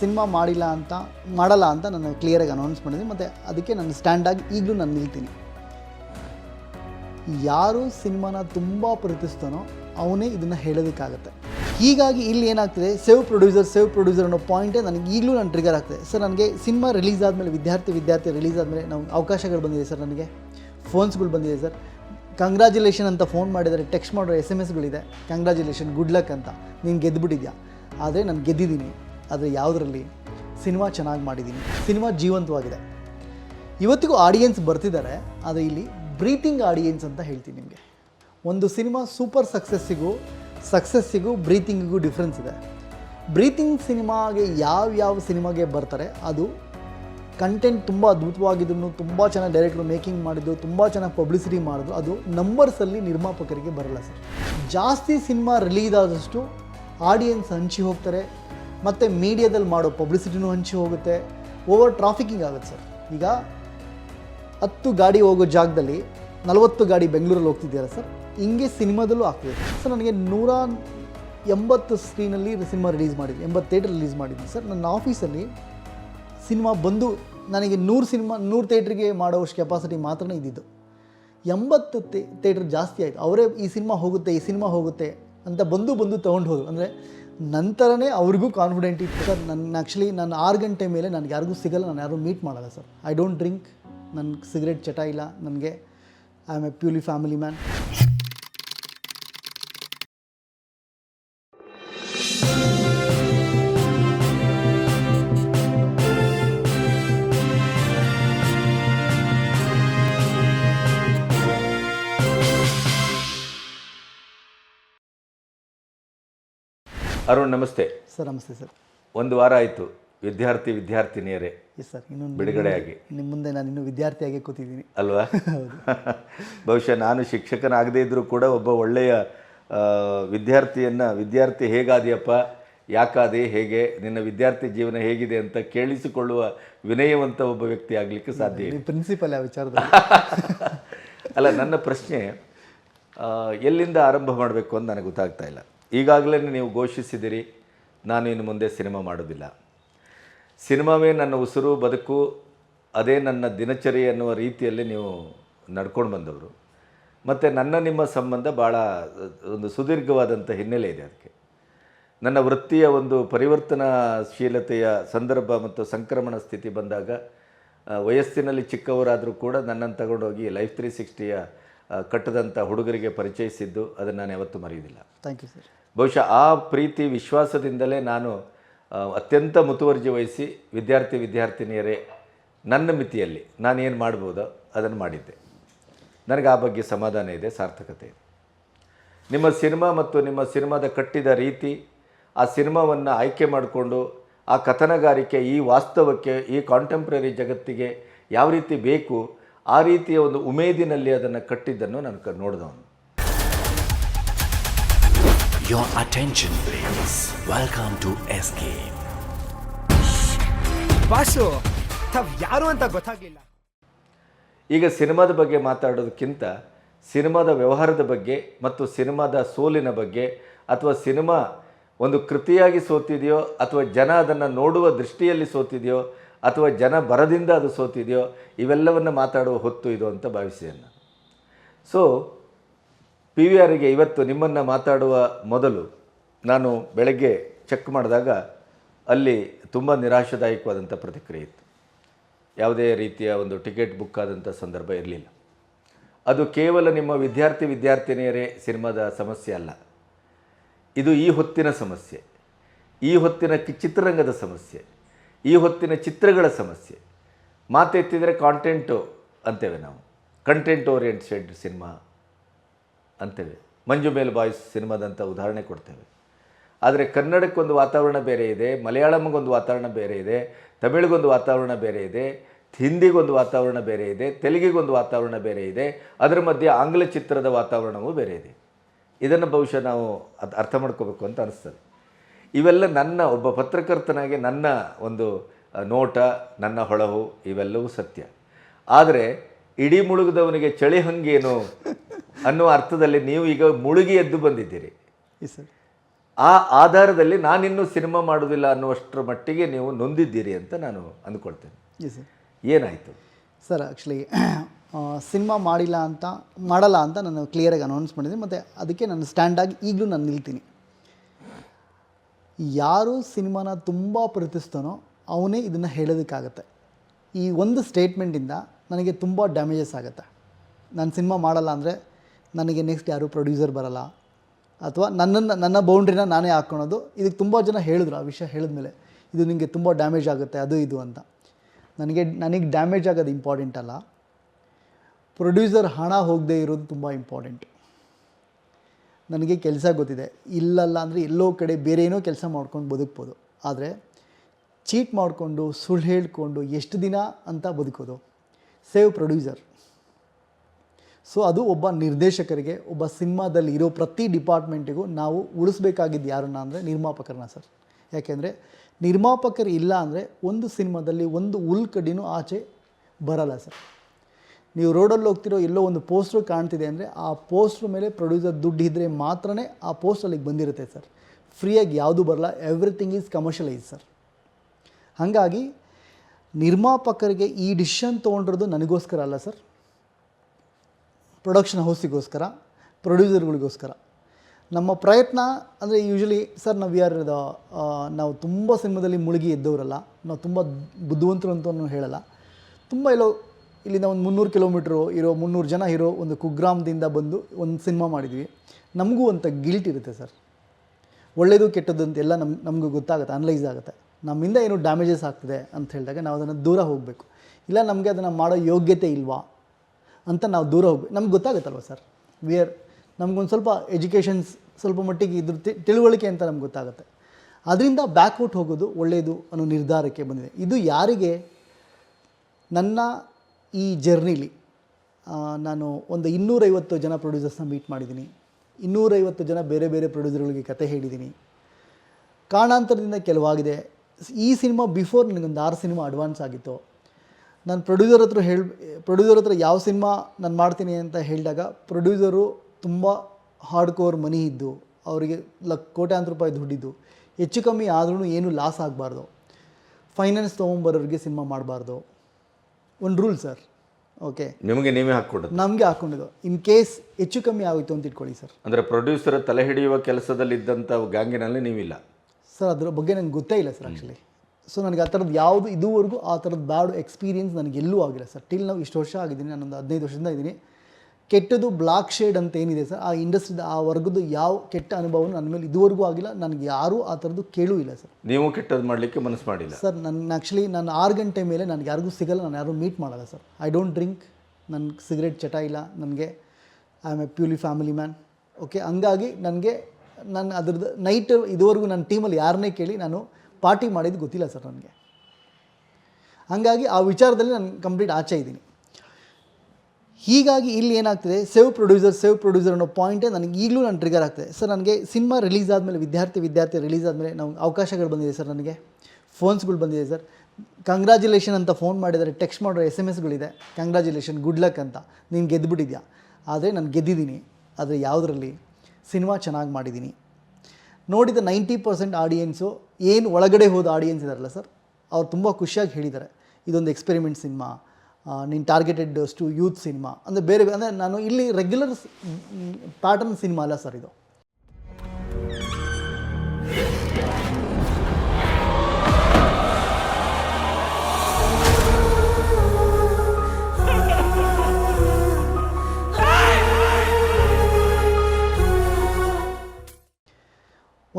Cinema ಮಾಡಿಲ್ಲ ಅಂತ, ಮಾಡಲ್ಲ ಅಂತ ನಾನು ಕ್ಲಿಯರಾಗಿ ಅನೌನ್ಸ್ ಮಾಡಿದ್ದೀನಿ ಮತ್ತು ಅದಕ್ಕೆ ನಾನು ಸ್ಟ್ಯಾಂಡಾಗಿ ಈಗಲೂ ನಾನು ನಿಲ್ತೀನಿ. ಯಾರು ಸಿನಿಮಾನ ತುಂಬ ಪ್ರೀತಿಸ್ತಾನೋ ಅವನೇ ಇದನ್ನು ಹೇಳೋದಕ್ಕಾಗತ್ತೆ. ಹೀಗಾಗಿ ಇಲ್ಲಿ ಏನಾಗ್ತಿದೆ? ಸೇವ್ ಪ್ರೊಡ್ಯೂಸರ್ ಸೇವ್ ಪ್ರೊಡ್ಯೂಸರ್ ಅನ್ನೋ ಪಾಯಿಂಟೇ ನನಗೆ ಈಗಲೂ ನಾನು ಟ್ರಿಗರ್ ಆಗ್ತದೆ. ಸರ್ ನನಗೆ ಸಿನಿಮಾ ರಿಲೀಸ್ ಆದಮೇಲೆ, ವಿದ್ಯಾರ್ಥಿ ವಿದ್ಯಾರ್ಥಿ ರಿಲೀಸ್ ಆದಮೇಲೆ ನಾವು ಅವಕಾಶಗಳು ಬಂದಿದೆ ಸರ್ ನನಗೆ. ಫೋನ್ಸ್ಗಳು ಬಂದಿದೆ ಸರ್ ಕಂಗ್ರ್ಯಾಚುಲೇಷನ್ ಅಂತ ಫೋನ್ ಮಾಡಿದರೆ ಟೆಕ್ಸ್ಟ್ ಮಾಡೋ ಎಸ್ ಎಂ ಎಸ್ಗಳಿದೆ ಕಂಗ್ರ್ಯಾಚುಲೇಷನ್ ಗುಡ್ ಲಕ್ ಅಂತ. ನೀನು ಗೆದ್ದುಬಿಟ್ಟಿದ್ಯಾ ಆದರೆ ನಾನು ಗೆದ್ದಿದ್ದೀನಿ. ಆದರೆ ಯಾವುದರಲ್ಲಿ? ಸಿನಿಮಾ ಚೆನ್ನಾಗಿ ಮಾಡಿದ್ದೀನಿ ಸಿನಿಮಾ ಜೀವಂತವಾಗಿದೆ. ಇವತ್ತಿಗೂ ಆಡಿಯನ್ಸ್ ಬರ್ತಿದ್ದಾರೆ, ಆದರೆ ಇಲ್ಲಿ ಬ್ರೀತಿಂಗ್ ಆಡಿಯನ್ಸ್ ಅಂತ ಹೇಳ್ತೀನಿ ನಿಮಗೆ. ಒಂದು ಸಿನಿಮಾ ಸೂಪರ್ ಸಕ್ಸಸ್ಸಿಗೂ ಸಕ್ಸಸ್ಸಿಗೂ ಬ್ರೀತಿಂಗಿಗೂ ಡಿಫ್ರೆನ್ಸ್ ಇದೆ. ಬ್ರೀತಿಂಗ್ ಸಿನಿಮಾಗೆ ಯಾವ ಯಾವ ಸಿನಿಮಾಗೆ ಬರ್ತಾರೆ, ಅದು ಕಂಟೆಂಟ್ ತುಂಬ ಅದ್ಭುತವಾಗಿದ್ದನ್ನು ತುಂಬ ಚೆನ್ನಾಗಿ ಡೈರೆಕ್ಟ್ರು ಮೇಕಿಂಗ್ ಮಾಡಿದ್ದು, ತುಂಬ ಚೆನ್ನಾಗಿ ಪಬ್ಲಿಸಿಟಿ ಮಾಡಿದ್ರು ಅದು ನಂಬರ್ಸಲ್ಲಿ ನಿರ್ಮಾಪಕರಿಗೆ ಬರಲ್ಲ ಸರ್. ಜಾಸ್ತಿ ಸಿನಿಮಾ ರಿಲೀಸ್ ಆದಷ್ಟು ಆಡಿಯನ್ಸ್ ಹಂಚಿ ಹೋಗ್ತಾರೆ ಮತ್ತು ಮೀಡಿಯಾದಲ್ಲಿ ಮಾಡೋ ಪಬ್ಲಿಸಿಟಿನೂ ಹಂಚಿ ಹೋಗುತ್ತೆ. ಓವರ್ ಟ್ರಾಫಿಕಿಂಗ್ ಆಗುತ್ತೆ ಸರ್. ಈಗ ಹತ್ತು ಗಾಡಿ ಹೋಗೋ ಜಾಗದಲ್ಲಿ ನಲವತ್ತು ಗಾಡಿ ಬೆಂಗಳೂರಲ್ಲಿ ಹೋಗ್ತಿದ್ದೀರಾ ಸರ್? ಹಿಂಗೆ ಸಿನಿಮಾದಲ್ಲೂ ಆಗ್ತಿದೆ ಸರ್, ನನಗೆ ನೂರ ಎಂಬತ್ತು ಸ್ಕ್ರೀನಲ್ಲಿ ಸಿನಿಮಾ ರಿಲೀಸ್ ಮಾಡಿದ್ವಿ. ಎಂಬತ್ತು ಥೇಟ್ರ್ ರಿಲೀಸ್ ಮಾಡಿದ್ವಿ ಸರ್. ನನ್ನ ಆಫೀಸಲ್ಲಿ ಸಿನಿಮಾ ಬಂದು ನನಗೆ ನೂರು ಸಿನಿಮಾ, ನೂರು ಥೇಟ್ರಿಗೆ ಮಾಡೋವಷ್ಟು ಕೆಪಾಸಿಟಿ ಮಾತ್ರನೇ ಇದ್ದಿದ್ದು. ಎಂಬತ್ತು ಥೇಟ್ರ್ ಜಾಸ್ತಿ ಆಯಿತು. ಅವರೇ ಈ ಸಿನಿಮಾ ಹೋಗುತ್ತೆ, ಈ ಸಿನಿಮಾ ಹೋಗುತ್ತೆ ಅಂತ ಬಂದು ಬಂದು ತೊಗೊಂಡು ಹೋದರು. ಅಂದರೆ ನಂತರನೇ ಅವ್ರಿಗೂ ಕಾನ್ಫಿಡೆಂಟ್ ಇತ್ತು. ಸರ್ ನನ್ನ ಆ್ಯಕ್ಚುಲಿ ನಾನು ಆರು ಗಂಟೆ ಮೇಲೆ ನನಗೆ ಯಾರಿಗೂ ಸಿಗಲ್ಲ, ನಾನು ಯಾರೂ ಮೀಟ್ ಮಾಡಲ್ಲ ಸರ್ ಐ ಡೋಂಟ್ ಡ್ರಿಂಕ್ ನನಗೆ ಸಿಗರೇಟ್ ಚಟ ಇಲ್ಲ ನನಗೆ. I am a purely family man Arun ನಮಸ್ತೆ. ಸರ್ ನಮಸ್ತೆ ಸರ್. ಒಂದು ವಾರ ಆಯಿತು. ವಿದ್ಯಾರ್ಥಿ ವಿದ್ಯಾರ್ಥಿನಿಯರೇ. ಸರ್ ಇನ್ನೊಂದು ಬಿಡುಗಡೆಯಾಗಿ. ನಿಮ್ಮ ಮುಂದೆ ನಾನು ಇನ್ನೂ ವಿದ್ಯಾರ್ಥಿಯಾಗಿ ಕೂತಿದ್ದೀನಿ. ಅಲ್ವಾ? ಬಹುಶಃ ನಾನು ಶಿಕ್ಷಕನಾಗದೇ ಇದ್ದರೂ ಕೂಡ ಒಬ್ಬ ಒಳ್ಳೆಯ ವಿದ್ಯಾರ್ಥಿಯನ್ನು ವಿದ್ಯಾರ್ಥಿ ಹೇಗಾದಿಯಪ್ಪ ಯಾಕಾದೆ ಹೇಗೆ ನಿನ್ನ ವಿದ್ಯಾರ್ಥಿ ಜೀವನ ಹೇಗಿದೆ ಅಂತ ಕೇಳಿಸಿಕೊಳ್ಳುವ ವಿನಯವಂತ ಒಬ್ಬ ವ್ಯಕ್ತಿ ಆಗಲಿಕ್ಕೆ ಸಾಧ್ಯ ಇದೆ. ಪ್ರಿನ್ಸಿಪಲ್ ಆ ವಿಚಾರದಲ್ಲಿ. ಅಲ್ಲ ನನ್ನ ಪ್ರಶ್ನೆ ಎಲ್ಲಿಂದ ಆರಂಭ ಮಾಡಬೇಕು ಅಂತ ನನಗೆ ಗೊತ್ತಾಗ್ತಾ ಇಲ್ಲ. ಈಗಾಗಲೇ ನೀವು ಘೋಷಿಸಿದಿರಿ, ನಾನು ಇನ್ನು ಮುಂದೆ ಸಿನಿಮಾ ಮಾಡೋದಿಲ್ಲ. ಸಿನಿಮಾವೇ ನನ್ನ ಉಸಿರು, ಬದುಕು, ಅದೇ ನನ್ನ ದಿನಚರಿ ಅನ್ನುವ ರೀತಿಯಲ್ಲಿ ನೀವು ನಡ್ಕೊಂಡು ಬಂದವರು. ಮತ್ತು ನನ್ನ ನಿಮ್ಮ ಸಂಬಂಧ ಭಾಳ ಒಂದು ಸುದೀರ್ಘವಾದಂಥ ಹಿನ್ನೆಲೆ ಇದೆ ಅದಕ್ಕೆ. ನನ್ನ ವೃತ್ತಿಯ ಒಂದು ಪರಿವರ್ತನಾಶೀಲತೆಯ ಸಂದರ್ಭ ಮತ್ತು ಸಂಕ್ರಮಣ ಸ್ಥಿತಿ ಬಂದಾಗ ವಯಸ್ಸಿನಲ್ಲಿ ಚಿಕ್ಕವರಾದರೂ ಕೂಡ ನನ್ನನ್ನು ತಗೊಂಡೋಗಿ ಲೈಫ್ ತ್ರೀ ಸಿಕ್ಸ್ಟಿಯ ಕಟ್ಟದಂಥ ಹುಡುಗರಿಗೆ ಪರಿಚಯಿಸಿದ್ದು ಅದನ್ನು ನಾನು ಯಾವತ್ತೂ ಮರೆಯುವುದಿಲ್ಲ. ಥ್ಯಾಂಕ್ ಯು ಸರ್ ಬಹುಶಃ ಆ ಪ್ರೀತಿ ವಿಶ್ವಾಸದಿಂದಲೇ ನಾನು ಅತ್ಯಂತ ಮುತುವರ್ಜಿ ವಹಿಸಿ ವಿದ್ಯಾರ್ಥಿ ವಿದ್ಯಾರ್ಥಿನಿಯರೇ ನನ್ನ ಮಿತಿಯಲ್ಲಿ ನಾನೇನು ಮಾಡ್ಬೋದೋ ಅದನ್ನು ಮಾಡಿದ್ದೆ. ನನಗೆ ಆ ಬಗ್ಗೆ ಸಮಾಧಾನ ಇದೆ ಸಾರ್ಥಕತೆ ಇದೆ. ನಿಮ್ಮ ಸಿನಿಮಾ ಮತ್ತು ನಿಮ್ಮ ಸಿನಿಮಾದ ಕಟ್ಟಿದ ರೀತಿ ಆ ಸಿನಿಮಾವನ್ನು ಆಯ್ಕೆ ಮಾಡಿಕೊಂಡು ಆ ಕಥನಗಾರಿಕೆ ಈ ವಾಸ್ತವಕ್ಕೆ ಈ ಕಾಂಟೆಂಪ್ರರಿ ಜಗತ್ತಿಗೆ ಯಾವ ರೀತಿ ಬೇಕು ಆ ರೀತಿಯ ಒಂದು ಉಮೇದಿನಲ್ಲಿ ಅದನ್ನು ಕಟ್ಟಿದ್ದನ್ನು ನಾನು ಕ ನೋಡಿದವನು. Your attention welcome to S K boss ತಾವು ಯಾರು ಅಂತ ಗೊತ್ತಾಗಲಿಲ್ಲ. ಈಗ ಸಿನಿಮಾದ ಬಗ್ಗೆ ಮಾತಾಡೋದಕ್ಕಿಂತ ಸಿನಿಮಾದ ವ್ಯವಹಾರದ ಬಗ್ಗೆ ಮತ್ತು ಸಿನಿಮಾದ ಸೋಲಿನ ಬಗ್ಗೆ ಅಥವಾ ಸಿನಿಮಾ ಒಂದು ಕೃತಿಯಾಗಿ ಸೋತಿದೆಯೋ ಅಥವಾ ಜನ ಅದನ್ನು ನೋಡುವ ದೃಷ್ಟಿಯಲ್ಲಿ ಸೋತಿದೆಯೋ ಅಥವಾ ಜನ ಬರದಿಂದ ಅದು ಸೋತಿದೆಯೋ, ಇವೆಲ್ಲವನ್ನು ಮಾತಾಡುವ ಹೊತ್ತು ಇದು ಅಂತ ಭಾವಿಸಿದೆ ನಾನು ಸೊ ಪಿ ವಿ ಆರಿಗೆ ಇವತ್ತು ನಿಮ್ಮನ್ನು ಮಾತಾಡುವ ಮೊದಲು ನಾನು ಬೆಳಗ್ಗೆ ಚೆಕ್ ಮಾಡಿದಾಗ ಅಲ್ಲಿ ತುಂಬ ನಿರಾಶಾದಾಯಕವಾದಂಥ ಪ್ರತಿಕ್ರಿಯೆ ಇತ್ತು. ಯಾವುದೇ ರೀತಿಯ ಒಂದು ಟಿಕೆಟ್ ಬುಕ್ ಆದಂಥ ಸಂದರ್ಭ ಇರಲಿಲ್ಲ. ಅದು ಕೇವಲ ನಿಮ್ಮ ವಿದ್ಯಾರ್ಥಿ ವಿದ್ಯಾರ್ಥಿನಿಯರೇ ಸಿನಿಮಾದ ಸಮಸ್ಯೆ ಅಲ್ಲ. ಇದು ಈ ಹೊತ್ತಿನ ಸಮಸ್ಯೆ. ಈ ಹೊತ್ತಿನ ಚಿತ್ರರಂಗದ ಸಮಸ್ಯೆ. ಈ ಹೊತ್ತಿನ ಚಿತ್ರಗಳ ಸಮಸ್ಯೆ. ಮಾತೆತ್ತಿದರೆ ಕಾಂಟೆಂಟು ಅಂತೇವೆ ನಾವು. ಕಂಟೆಂಟ್ ಓರಿಯೆಂಟೆಡ್ ಸಿನಿಮಾ ಅಂತೇವೆ. ಮಂಜು ಮೇಲ್ ಬಾಯ್ಸ್ ಸಿನಿಮಾದಂಥ ಉದಾಹರಣೆ ಕೊಡ್ತೇವೆ. ಆದರೆ ಕನ್ನಡಕ್ಕೊಂದು ವಾತಾವರಣ ಬೇರೆ ಇದೆ, ಮಲಯಾಳಂಗೊಂದು ವಾತಾವರಣ ಬೇರೆ ಇದೆ, ತಮಿಳಿಗೊಂದು ವಾತಾವರಣ ಬೇರೆ ಇದೆ, ಹಿಂದಿಗೊಂದು ವಾತಾವರಣ ಬೇರೆ ಇದೆ, ತೆಲುಗಿಗೊಂದು ವಾತಾವರಣ ಬೇರೆ ಇದೆ, ಅದರ ಮಧ್ಯೆ ಆಂಗ್ಲ ಚಿತ್ರದ ವಾತಾವರಣವೂ ಬೇರೆ ಇದೆ. ಇದನ್ನು ಬಹುಶಃ ನಾವು ಅದು ಅರ್ಥ ಮಾಡ್ಕೋಬೇಕು ಅಂತ ಅನಿಸ್ತದೆ. ಇವೆಲ್ಲ ನನ್ನ ಒಬ್ಬ ಪತ್ರಕರ್ತನಾಗೆ ನನ್ನ ಒಂದು ನೋಟ ನನ್ನ ಹೊಳಹು ಇವೆಲ್ಲವೂ ಸತ್ಯ. ಆದರೆ ಇಡೀ ಮುಳುಗದವನಿಗೆ ಚಳಿ ಹಂಗೇನು ಅನ್ನುವ ಅರ್ಥದಲ್ಲಿ ನೀವು ಈಗ ಮುಳುಗಿ ಎದ್ದು ಬಂದಿದ್ದೀರಿ. ಸರ್ ಆ ಆಧಾರದಲ್ಲಿ ನಾನಿನ್ನೂ ಸಿನಿಮಾ ಮಾಡೋದಿಲ್ಲ ಅನ್ನುವಷ್ಟರ ಮಟ್ಟಿಗೆ ನೀವು ನೊಂದಿದ್ದೀರಿ ಅಂತ ನಾನು ಅಂದ್ಕೊಳ್ತೇನೆ. ಏನಾಯಿತು? ಸರ್ ಆ್ಯಕ್ಚುಲಿ ಸಿನಿಮಾ ಮಾಡಿಲ್ಲ ಅಂತ ಮಾಡಲ್ಲ ಅಂತ ನಾನು ಕ್ಲಿಯರಾಗಿ ಅನೌನ್ಸ್ ಮಾಡಿದ್ದೀನಿ. ಮತ್ತು ಅದಕ್ಕೆ ನಾನು ಸ್ಟ್ಯಾಂಡಾಗಿ ಈಗಲೂ ನಾನು ನಿಲ್ತೀನಿ. ಯಾರು ಸಿನಿಮಾನ ತುಂಬ ಪ್ರೀತಿಸ್ತಾನೋ ಅವನೇ ಇದನ್ನು ಹೇಳೋದಕ್ಕಾಗತ್ತೆ. ಈ ಒಂದು ಸ್ಟೇಟ್ಮೆಂಟಿಂದ ನನಗೆ ತುಂಬ ಡ್ಯಾಮೇಜಸ್ ಆಗುತ್ತೆ. ನಾನು ಸಿನಿಮಾ ಮಾಡಲ್ಲ ಅಂದರೆ ನನಗೆ ನೆಕ್ಸ್ಟ್ ಯಾರೂ ಪ್ರೊಡ್ಯೂಸರ್ ಬರಲ್ಲ. ಅಥವಾ ನನ್ನನ್ನು, ನನ್ನ ಬೌಂಡ್ರಿನ ನಾನೇ ಹಾಕ್ಕೊಳೋದು. ಇದಕ್ಕೆ ತುಂಬ ಜನ ಹೇಳಿದ್ರು ಆ ವಿಷಯ ಹೇಳಿದ್ಮೇಲೆ. ಇದು ನಿಮಗೆ ತುಂಬ ಡ್ಯಾಮೇಜ್ ಆಗುತ್ತೆ, ಅದು ಇದು ಅಂತ. ನನಗೆ ನನಗೆ ಡ್ಯಾಮೇಜ್ ಆಗೋದು ಇಂಪಾರ್ಟೆಂಟ್ ಅಲ್ಲ. ಪ್ರೊಡ್ಯೂಸರ್ ಹಣ ಹೋಗದೇ ಇರೋದು ತುಂಬ ಇಂಪಾರ್ಟೆಂಟ್ ನನಗೆ ಕೆಲಸ ಗೊತ್ತಿದೆ. ಇಲ್ಲಲ್ಲ ಅಂದರೆ ಎಲ್ಲೋ ಕಡೆ ಬೇರೆ ಏನೋ ಕೆಲಸ ಮಾಡ್ಕೊಂಡು ಬದುಕ್ಬೋದು. ಆದರೆ ಚೀಟ್ ಮಾಡಿಕೊಂಡು, ಸುಳ್ಳು ಹೇಳ್ಕೊಂಡು ಎಷ್ಟು ದಿನ ಅಂತ ಬದುಕೋದು. Save producer. ಸೊ ಅದು ಒಬ್ಬ ನಿರ್ದೇಶಕರಿಗೆ, ಒಬ್ಬ ಸಿನಿಮಾದಲ್ಲಿ ಇರೋ ಪ್ರತಿ ಡಿಪಾರ್ಟ್ಮೆಂಟಿಗೂ ನಾವು ಉಳಿಸ್ಬೇಕಾಗಿದ್ದು ಯಾರನ್ನ ಅಂದರೆ ನಿರ್ಮಾಪಕರನ್ನ ಸರ್. ಯಾಕೆಂದರೆ ನಿರ್ಮಾಪಕರು ಇಲ್ಲ ಅಂದರೆ ಒಂದು ಸಿನಿಮಾದಲ್ಲಿ ಒಂದು ಉಲ್ಕಡಿನೂ ಆಚೆ ಬರಲ್ಲ ಸರ್. ನೀವು ರೋಡಲ್ಲಿ ಹೋಗ್ತಿರೋ ಎಲ್ಲೋ ಒಂದು ಪೋಸ್ಟ್ರು ಕಾಣ್ತಿದೆ ಅಂದರೆ ಆ ಪೋಸ್ಟ್ರ್ ಮೇಲೆ ಪ್ರೊಡ್ಯೂಸರ್ ದುಡ್ಡು ಇದ್ದರೆ ಮಾತ್ರನೇ ಆ ಪೋಸ್ಟ್ ಅಲ್ಲಿಗೆ ಬಂದಿರುತ್ತೆ ಸರ್. ಫ್ರೀಯಾಗಿ ಯಾವುದು ಬರಲ್ಲ. Everything is commercialise sir. ಹಾಗಾಗಿ ನಿರ್ಮಾಪಕರಿಗೆ ಈ ಡಿಸಿಷನ್ ತೊಗೊಂಡಿರೋದು ನನಗೋಸ್ಕರ ಅಲ್ಲ ಸರ್. ಪ್ರೊಡಕ್ಷನ್ ಹೌಸಿಗೋಸ್ಕರ, ಪ್ರೊಡ್ಯೂಸರ್ಗಳಿಗೋಸ್ಕರ. ನಮ್ಮ ಪ್ರಯತ್ನ ಅಂದರೆ ಯೂಶ್ವಲಿ ಸರ್, ನಾವು ಯಾರು ನಾವು ತುಂಬ ಸಿನಿಮಾದಲ್ಲಿ ಮುಳುಗಿ ಎದ್ದವರಲ್ಲ. ನಾವು ತುಂಬ ಬುದ್ಧಿವಂತರು ಅಂತ ಹೇಳಲ್ಲ. ತುಂಬ ಎಲ್ಲೋ ಇಲ್ಲಿಂದ ಒಂದು ಮುನ್ನೂರು ಕಿಲೋಮೀಟ್ರು ಇರೋ ಮುನ್ನೂರು ಜನ ಇರೋ ಒಂದು ಕುಗ್ರಾಮದಿಂದ ಬಂದು ಒಂದು ಸಿನಿಮಾ ಮಾಡಿದ್ವಿ. ನಮಗೂ ಅಂತ ಗಿಲ್ಟ್ ಇರುತ್ತೆ ಸರ್. ಒಳ್ಳೆಯದು ಕೆಟ್ಟದ್ದು ಅಂತೆಲ್ಲ ನಮ್ಮ ನಮಗೂ ಗೊತ್ತಾಗುತ್ತೆ ಅನಲೈಸ್ ಆಗುತ್ತೆ. ನಮ್ಮಿಂದ ಏನು ಡ್ಯಾಮೇಜಸ್ ಆಗ್ತಿದೆ ಅಂತ ಹೇಳಿದಾಗ ನಾವು ಅದನ್ನು ದೂರ ಹೋಗಬೇಕು. ಇಲ್ಲ, ನಮಗೆ ಅದನ್ನು ಮಾಡೋ ಯೋಗ್ಯತೆ ಇಲ್ವಾ ಅಂತ ನಾವು ದೂರ ಹೋಗ್ಬೇಕು. ನಮ್ಗೆ ಗೊತ್ತಾಗುತ್ತಲ್ವ ಸರ್? ವಿ ಆರ್ ನಮಗೊಂದು ಸ್ವಲ್ಪ ಎಜುಕೇಷನ್ಸ್ ಸ್ವಲ್ಪ ಮಟ್ಟಿಗೆ ಇದ್ರ ತಿಳುವಳಿಕೆ ಅಂತ ನಮ್ಗೆ ಗೊತ್ತಾಗುತ್ತೆ. ಅದರಿಂದ ಬ್ಯಾಕ್ಔಟ್ ಹೋಗೋದು ಒಳ್ಳೆಯದು ಅನ್ನೋ ನಿರ್ಧಾರಕ್ಕೆ ಬಂದಿದೆ. ಇದು ಯಾರಿಗೆ? ನನ್ನ ಈ ಜರ್ನಿಲಿ ನಾನು ಒಂದು ಇನ್ನೂರೈವತ್ತು ಜನ ಪ್ರೊಡ್ಯೂಸರ್ಸ್ನ ಮೀಟ್ ಮಾಡಿದ್ದೀನಿ. ಇನ್ನೂರೈವತ್ತು ಜನ ಬೇರೆ ಬೇರೆ ಪ್ರೊಡ್ಯೂಸರ್ಗಳಿಗೆ ಕತೆ ಹೇಳಿದ್ದೀನಿ. ಕಾರಣಾಂತರದಿಂದ ಕೆಲವಾಗಿದೆ. ಈ ಸಿನಿಮಾ ಬಿಫೋರ್ ನನಗೊಂದು ಆರು ಸಿನಿಮಾ ಅಡ್ವಾನ್ಸ್ ಆಗಿತ್ತು. ನಾನು ಪ್ರೊಡ್ಯೂಸರ್ ಹತ್ರ ಹೇಳಿ ಪ್ರೊಡ್ಯೂಸರ್ ಹತ್ರ ಯಾವ ಸಿನಿಮಾ ನಾನು ಮಾಡ್ತೀನಿ ಅಂತ ಹೇಳಿದಾಗ ಪ್ರೊಡ್ಯೂಸರು ತುಂಬ ಹಾರ್ಡ್ ಕೋರ್ ಮನಿ ಇದ್ದು, ಅವರಿಗೆ ಲ ಕೋಟ್ಯಾಂತರ ರೂಪಾಯಿ ದುಡ್ಡಿದ್ದು. ಹೆಚ್ಚು ಕಮ್ಮಿ ಆದ್ರೂ ಏನು ಲಾಸ್ ಆಗಬಾರ್ದು. ಫೈನಾನ್ಸ್ ತೊಗೊಂಬರೋರಿಗೆ ಸಿನಿಮಾ ಮಾಡಬಾರ್ದು. ಒಂದು ರೂಲ್ ಸರ್ ಓಕೆ ನಿಮಗೆ ನೀವೇ ಹಾಕ್ಕೊಡೋದು. ನಮಗೆ ಹಾಕ್ಕೊಂಡಿದ್ದು. ಇನ್ ಕೇಸ್ ಹೆಚ್ಚು ಕಮ್ಮಿ ಆಗೋಯ್ತು ಅಂತ ಇಟ್ಕೊಳ್ಳಿ ಸರ್ ಅಂದರೆ ಪ್ರೊಡ್ಯೂಸರ್ ತಲೆ ಹಿಡಿಯುವ ಕೆಲಸದಲ್ಲಿದ್ದಂಥ ಗ್ಯಾಂಗಿನಲ್ಲಿ ನೀವಿಲ್ಲ. ಸರ್ ಅದ್ರ ಬಗ್ಗೆ ನಂಗೆ ಗೊತ್ತೇ ಇಲ್ಲ ಸರ್ ಆ್ಯಕ್ಚುಲಿ ಸೊ ನನಗೆ ಆ ಥರದ್ದು ಯಾವುದು ಇದುವರೆಗೂ ಆ ಥರದ್ದು ಬ್ಯಾಡ್ ಎಕ್ಸ್ಪೀರಿಯನ್ಸ್ ನನಗೆ ಎಲ್ಲೂ ಆಗಿಲ್ಲ ಸರ್ ಟಿಲ್ ನಾವು ಇಷ್ಟು ವರ್ಷ ಆಗಿದ್ದೀನಿ ನಾನೊಂದು ಹದಿನೈದು ವರ್ಷದಿಂದ ಇದ್ದೀನಿ. ಕೆಟ್ಟದು ಬ್ಲಾಕ್ ಶೇಡ್ ಅಂತ ಏನಿದೆ ಸರ್? ಆ ಇಂಡಸ್ಟ್ರಿದ ಆ ವರ್ಗದ ಯಾವ ಕೆಟ್ಟ ಅನುಭವ ನನ್ನ ಮೇಲೆ ಇದುವರೆಗೂ ಆಗಿಲ್ಲ. ನನಗೆ ಯಾರೂ ಆ ಥರದ್ದು ಕೇಳೂ ಇಲ್ಲ ಸರ್. ನೀವು ಕೆಟ್ಟದ್ದು ಮಾಡಲಿಕ್ಕೆ ಮನಸ್ಸು ಮಾಡಿಲ್ಲ. ಸರ್ ನನ್ನ ಆ್ಯಕ್ಚುಲಿ ನಾನು ಆರು ಗಂಟೆ ಮೇಲೆ ನನಗೆ ಯಾರಿಗೂ ಸಿಗಲ್ಲ. ನಾನು ಯಾರೂ ಮೀಟ್ ಮಾಡಲ್ಲ ಸರ್. ಐ ಡೋಂಟ್ ಡ್ರಿಂಕ್ ನನಗೆ ಸಿಗರೇಟ್ ಚಟ ಇಲ್ಲ ನನಗೆ. I am a purely family man okay ಹಂಗಾಗಿ ನನಗೆ ನಾನು ಅದ್ರದ್ದು ನೈಟ್ ಇದುವರೆಗೂ ನನ್ನ ಟೀಮಲ್ಲಿ ಯಾರನ್ನೇ ಕೇಳಿ ನಾನು ಪಾರ್ಟಿ ಮಾಡಿದ್ದು ಗೊತ್ತಿಲ್ಲ ಸರ್ ನನಗೆ. ಹಂಗಾಗಿ ಆ ವಿಚಾರದಲ್ಲಿ ನಾನು ಕಂಪ್ಲೀಟ್ ಆಚೆ ಇದ್ದೀನಿ. ಹೀಗಾಗಿ ಇಲ್ಲಿ ಏನಾಗ್ತಿದೆ? ಸೇವ್ ಪ್ರೊಡ್ಯೂಸರ್ ಸೇವ್ ಪ್ರೊಡ್ಯೂಸರ್ ಅನ್ನೋ ಪಾಯಿಂಟೇ ನನಗೆ ಈಗಲೂ ನಾನು ಟ್ರಿಗರ್ ಆಗ್ತದೆ. ಸರ್ ನನಗೆ ಸಿನಿಮಾ ರಿಲೀಸ್ ಆದಮೇಲೆ, ವಿದ್ಯಾರ್ಥಿ ವಿದ್ಯಾರ್ಥಿ ರಿಲೀಸ್ ಆದಮೇಲೆ ನಾವು ಅವಕಾಶಗಳು ಬಂದಿದೆ ಸರ್ ನನಗೆ. ಫೋನ್ಸ್ಗಳು ಬಂದಿದೆ ಸರ್ ಕಂಗ್ರ್ಯಾಚುಲೇಷನ್ ಅಂತ ಫೋನ್ ಮಾಡಿದರೆ ಟೆಕ್ಸ್ಟ್ ಮಾಡೋ ಎಸ್ ಎಂ ಎಸ್ಗಳಿದೆ ಕಂಗ್ರ್ಯಾಚುಲೇಷನ್ ಗುಡ್ ಲಕ್ ಅಂತ. ನೀನು ಗೆದ್ದುಬಿಟ್ಟಿದ್ಯಾ ಆದರೆ ನಾನು ಗೆದ್ದಿದ್ದೀನಿ. ಆದರೆ ಯಾವುದರಲ್ಲಿ? ಸಿನಿಮಾ ಚೆನ್ನಾಗಿ ಮಾಡಿದ್ದೀನಿ. ನೋಡಿದ ನೈಂಟಿ ಪರ್ಸೆಂಟ್ ಆಡಿಯನ್ಸು ಏನು ಒಳಗಡೆ ಹೋದ ಆಡಿಯನ್ಸ್ ಇದಾರಲ್ಲ ಸರ್ ಅವ್ರು ತುಂಬ ಖುಷಿಯಾಗಿ ಹೇಳಿದ್ದಾರೆ. ಇದೊಂದು ಎಕ್ಸ್ಪೆರಿಮೆಂಟ್ ಸಿನಿಮಾ ನೀನು ಟಾರ್ಗೆಟೆಡ್ ಟು ಯೂತ್ ಸಿನಿಮಾ ಅಂದರೆ ಬೇರೆ ಅಂದರೆ ನಾನು ಇಲ್ಲಿ ರೆಗ್ಯುಲರ್ ಪ್ಯಾಟರ್ನ್ ಸಿನಿಮಾ ಅಲ್ಲ ಸರ್ ಇದು.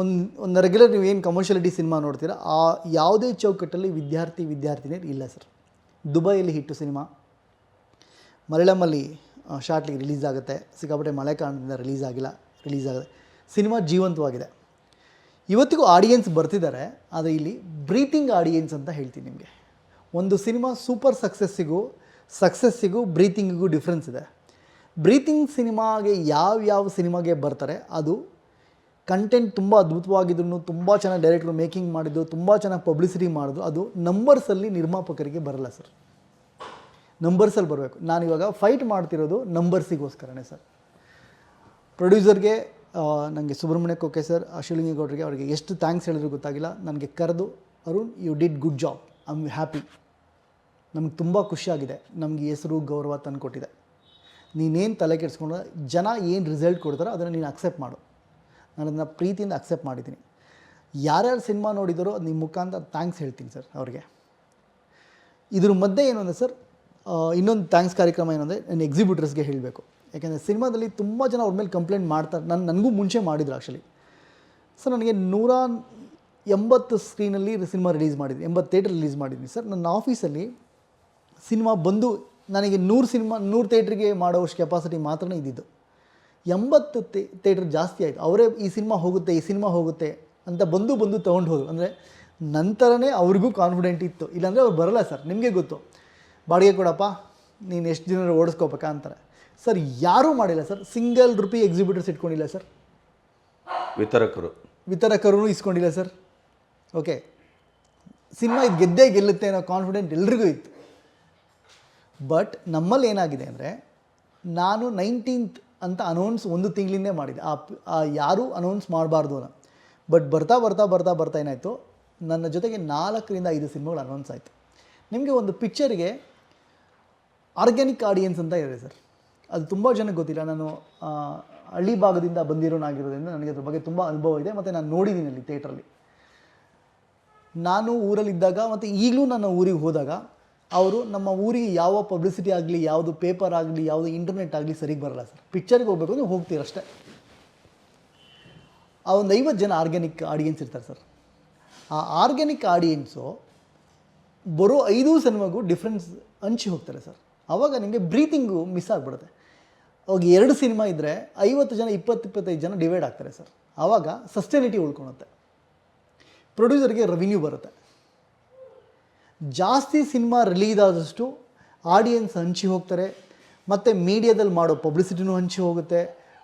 ಒಂದು ಒಂದು ರೆಗ್ಯುಲರ್ ನೀವು ಏನು ಕಮರ್ಷಿಯಲಿಟಿ ಸಿನಿಮಾ ನೋಡ್ತೀರಾ, ಆ ಯಾವುದೇ ಚೌಕಟ್ಟಲ್ಲಿ ವಿದ್ಯಾರ್ಥಿ, ವಿದ್ಯಾರ್ಥಿನಿಯರು ಇಲ್ಲ ಸರ್ ದುಬೈಯಲ್ಲಿ ಹಿಟ್ಟು ಸಿನಿಮಾ. ಮಲಯಾಳಮಲ್ಲಿ ಶಾರ್ಟ್ಲಿಗೆ ರಿಲೀಸ್ ಆಗುತ್ತೆ ಸಿಕ್ಕಾಪಟ್ಟೆ ಮಳೆ ಕಾರಣದಿಂದ ರಿಲೀಸ್ ಆಗಿಲ್ಲ ರಿಲೀಸ್ ಆಗಿದೆ ಸಿನಿಮಾ ಜೀವಂತವಾಗಿದೆ. ಇವತ್ತಿಗೂ ಆಡಿಯನ್ಸ್ ಬರ್ತಿದ್ದಾರೆ, ಆದರೆ ಇಲ್ಲಿ ಬ್ರೀತಿಂಗ್ ಆಡಿಯನ್ಸ್ ಅಂತ ಹೇಳ್ತೀನಿ ನಿಮಗೆ. ಒಂದು ಸಿನಿಮಾ ಸೂಪರ್ ಸಕ್ಸಸ್ಸಿಗೂ ಸಕ್ಸಸ್ಸಿಗೂ, ಬ್ರೀತಿಂಗಿಗೂ ಡಿಫ್ರೆನ್ಸ್ ಇದೆ. ಬ್ರೀತಿಂಗ್ ಸಿನಿಮಾಗೆ ಯಾವ ಯಾವ ಸಿನಿಮಾಗೆ ಬರ್ತಾರೆ, ಅದು ಕಂಟೆಂಟ್ ತುಂಬ ಅದ್ಭುತವಾಗಿದ್ರು ತುಂಬ ಚೆನ್ನಾಗಿ ಡೈರೆಕ್ಟ್ರು ಮೇಕಿಂಗ್ ಮಾಡಿದ್ದು, ತುಂಬ ಚೆನ್ನಾಗಿ ಪಬ್ಲಿಸಿಟಿ ಮಾಡಿದ್ರು. ಅದು ನಂಬರ್ಸಲ್ಲಿ ನಿರ್ಮಾಪಕರಿಗೆ ಬರಲ್ಲ ಸರ್ ನಂಬರ್ಸಲ್ಲಿ ಬರಬೇಕು. ನಾನು ಇವಾಗ ಫೈಟ್ ಮಾಡ್ತಿರೋದು ನಂಬರ್ಸಿಗೋಸ್ಕರನೇ ಸರ್ ಪ್ರೊಡ್ಯೂಸರ್ಗೆ ನನಗೆ ಸುಬ್ರಹ್ಮಣ್ಯ ಕೊಕ್ಕೆ ಸರ್ ಗೌಡ್ರಿಗೆ ಅವರಿಗೆ ಎಷ್ಟು ಥ್ಯಾಂಕ್ಸ್ ಹೇಳಿದ್ರು ಗೊತ್ತಾಗಿಲ್ಲ. ನನಗೆ ಕರೆದು, Arun you did good job I am happy ನಮಗೆ ತುಂಬ ಖುಷಿಯಾಗಿದೆ ನಮಗೆ ಹೆಸರು, ಗೌರವ ತಂದುಕೊಟ್ಟಿದೆ. ನೀನೇನು ತಲೆ ಕೆಡಿಸ್ಕೊಂಡ್ರೆ, ಜನ ಏನು ರಿಸಲ್ಟ್ ಕೊಡ್ತಾರೋ ಅದನ್ನು ನೀನು ಅಕ್ಸೆಪ್ಟ್ ಮಾಡು. ನಾನು ಅದನ್ನು ಪ್ರೀತಿಯಿಂದ ಅಕ್ಸೆಪ್ಟ್ ಮಾಡಿದ್ದೀನಿ. ಯಾರ್ಯಾರು ಸಿನಿಮಾ ನೋಡಿದರೋ ನಿಮ್ಮ ಮುಖಾಂತರ ಥ್ಯಾಂಕ್ಸ್ ಹೇಳ್ತೀನಿ ಸರ್ ಅವ್ರಿಗೆ. ಇದ್ರ ಮಧ್ಯೆ ಏನು ಅಂದರೆ ಸರ್ ಇನ್ನೊಂದು ಥ್ಯಾಂಕ್ಸ್ ಕಾರ್ಯಕ್ರಮ ಏನಂದರೆ ನನ್ನ ನಾನು ಎಕ್ಸಿಬಿಟರ್ಸ್ಗೆ ಹೇಳಬೇಕು. ಯಾಕೆಂದರೆ ಸಿನಿಮಾದಲ್ಲಿ ತುಂಬ ಜನ ಅವ್ರ ಮೇಲೆ ಕಂಪ್ಲೇಂಟ್ ಮಾಡ್ತಾರೆ ನಾನು ನನಗೂ ಮುಂಚೆ ಮಾಡಿದ್ರು ಆ್ಯಕ್ಚುಲಿ ಸರ್ ನನಗೆ ನೂರ ಎಂಬತ್ತು ಸ್ಕ್ರೀನಲ್ಲಿ ಸಿನಿಮಾ ರಿಲೀಸ್ ಮಾಡಿದ್ವಿ ಎಂಬತ್ತು ಥೇಟ್ರ್ ರಿಲೀಸ್ ಮಾಡಿದ್ವಿ ಸರ್ ನನ್ನ ಆಫೀಸಲ್ಲಿ ಸಿನಿಮಾ ಬಂದು ನನಗೆ ನೂರು ಸಿನಿಮಾ ನೂರು ಥೇಟ್ರಿಗೆ ಮಾಡೋವಷ್ಟು ಕೆಪಾಸಿಟಿ ಮಾತ್ರ ಇದ್ದಿದ್ದು. ಎಂಬತ್ತು ಥಿಯೇಟ್ರ್ ಜಾಸ್ತಿ ಆಯಿತು. ಅವರೇ ಈ ಸಿನಿಮಾ ಹೋಗುತ್ತೆ ಈ ಸಿನಿಮಾ ಹೋಗುತ್ತೆ ಅಂತ ಬಂದು ಬಂದು ತೊಗೊಂಡು ಹೋದರು. ಅಂದರೆ ನಂತರನೇ ಅವ್ರಿಗೂ ಕಾನ್ಫಿಡೆಂಟ್ ಇತ್ತು. ಇಲ್ಲಾಂದರೆ ಅವ್ರು ಬರಲ್ಲ ಸರ್. ನಿಮಗೆ ಗೊತ್ತು. ಬಾಡಿಗೆ ಕೊಡಪ್ಪ ನೀನು ಎಷ್ಟು ದಿನ ಓಡಿಸ್ಕೋಬೇಕಾ ಅಂತಾರೆ. ಸರ್ ಯಾರೂ ಮಾಡಿಲ್ಲ ಸರ್. ಸಿಂಗಲ್ ರುಪಿ ಎಕ್ಸಿಬಿಟರ್ಸ್ ಇಟ್ಕೊಂಡಿಲ್ಲ ಸರ್. ವಿತರಕರು. ವಿತರಕರೂ ಇಸ್ಕೊಂಡಿಲ್ಲ ಸರ್. ಓಕೆ. ಸಿನಿಮಾ ಇದು ಗೆದ್ದೇ ಗೆಲ್ಲುತ್ತೆ ಅನ್ನೋ ಕಾನ್ಫಿಡೆಂಟ್ ಎಲ್ರಿಗೂ ಇತ್ತು. ಬಟ್ ನಮ್ಮಲ್ಲಿ ಏನಾಗಿದೆ ಅಂದರೆ ನಾನು ನೈನ್ಟೀನ್ತ್ ಅಂತ ಅನೌನ್ಸ್ ಒಂದು ತಿಂಗಳಿಂದೇ ಮಾಡಿದೆ. ಆ ಆ ಯಾರೂ ಅನೌನ್ಸ್ ಮಾಡಬಾರ್ದು ಅನ್ನೋ. ಬಟ್ ಬರ್ತಾ ಬರ್ತಾ ಬರ್ತಾ ಬರ್ತಾ ಏನಾಯಿತು? ನನ್ನ ಜೊತೆಗೆ ನಾಲ್ಕರಿಂದ ಐದು ಸಿನಿಮಾಗಳು ಅನೌನ್ಸ್ ಆಯಿತು. ನಿಮಗೆ ಒಂದು ಪಿಕ್ಚರಿಗೆ ಆರ್ಗ್ಯಾನಿಕ್ ಆಡಿಯನ್ಸ್ ಅಂತ ಇದೆ ಸರ್. ಅದು ತುಂಬ ಜನಕ್ಕೆ ಗೊತ್ತಿಲ್ಲ. ನಾನು ಹಳ್ಳಿ ಭಾಗದಿಂದ ಬಂದಿರೋನಾಗಿರೋದ್ರಿಂದ ನನಗೆ ಅದ್ರ ಬಗ್ಗೆ ತುಂಬ ಅನುಭವ ಇದೆ. ಮತ್ತು ನಾನು ನೋಡಿದ್ದೀನಿ ಅಲ್ಲಿ ಥಿಯೇಟ್ರಲ್ಲಿ ನಾನು ಊರಲ್ಲಿದ್ದಾಗ ಮತ್ತು ಈಗಲೂ ನನ್ನ ಊರಿಗೆ ಹೋದಾಗ ಅವರು ನಮ್ಮ ಊರಿಗೆ ಯಾವ ಪಬ್ಲಿಸಿಟಿ ಆಗಲಿ, ಯಾವುದು ಪೇಪರ್ ಆಗಲಿ, ಯಾವುದು ಇಂಟರ್ನೆಟ್ ಆಗಲಿ ಸರಿಗೆ ಬರಲ್ಲ ಸರ್. ಪಿಕ್ಚರ್ಗೆ ಹೋಗ್ಬೇಕು ಅಂದರೆ ಹೋಗ್ತೀರಷ್ಟೇ ಆ ಒಂದು ಐವತ್ತು ಜನ ಆರ್ಗ್ಯಾನಿಕ್ ಆಡಿಯನ್ಸ್ ಇರ್ತಾರೆ ಸರ್. ಆ ಆರ್ಗ್ಯಾನಿಕ್ ಆಡಿಯನ್ಸು ಬರೋ ಐದು ಸಿನಿಮಾಗೂ ಡಿಫ್ರೆನ್ಸ್ ಹಂಚಿ ಹೋಗ್ತಾರೆ ಸರ್. ಆವಾಗ ನಿಮಗೆ ಬ್ರೀತಿಂಗು ಮಿಸ್ ಆಗಿಬಿಡುತ್ತೆ. ಅವಾಗ ಎರಡು ಸಿನಿಮಾ ಇದ್ದರೆ ಐವತ್ತು ಜನ, ಇಪ್ಪತ್ತು, ಇಪ್ಪತ್ತೈದು ಜನ ಡಿವೈಡ್ ಆಗ್ತಾರೆ ಸರ್. ಆವಾಗ ಸಸ್ಟೈನಿಟಿ ಉಳ್ಕೊಳುತ್ತೆ. ಪ್ರೊಡ್ಯೂಸರ್ಗೆ ರೆವಿನ್ಯೂ ಬರುತ್ತೆ. ಜಾಸ್ತಿ ಸಿನಿಮಾ ರಿಲೀಸ್ ಆದಷ್ಟು ಆಡಿಯನ್ಸ್ ಹಂಚಿ ಹೋಗ್ತಾರೆ. ಮತ್ತು ಮೀಡಿಯಾದಲ್ಲಿ ಮಾಡೋ ಪಬ್ಲಿಸಿಟಿನೂ ಹಂಚಿ ಹೋಗುತ್ತೆ.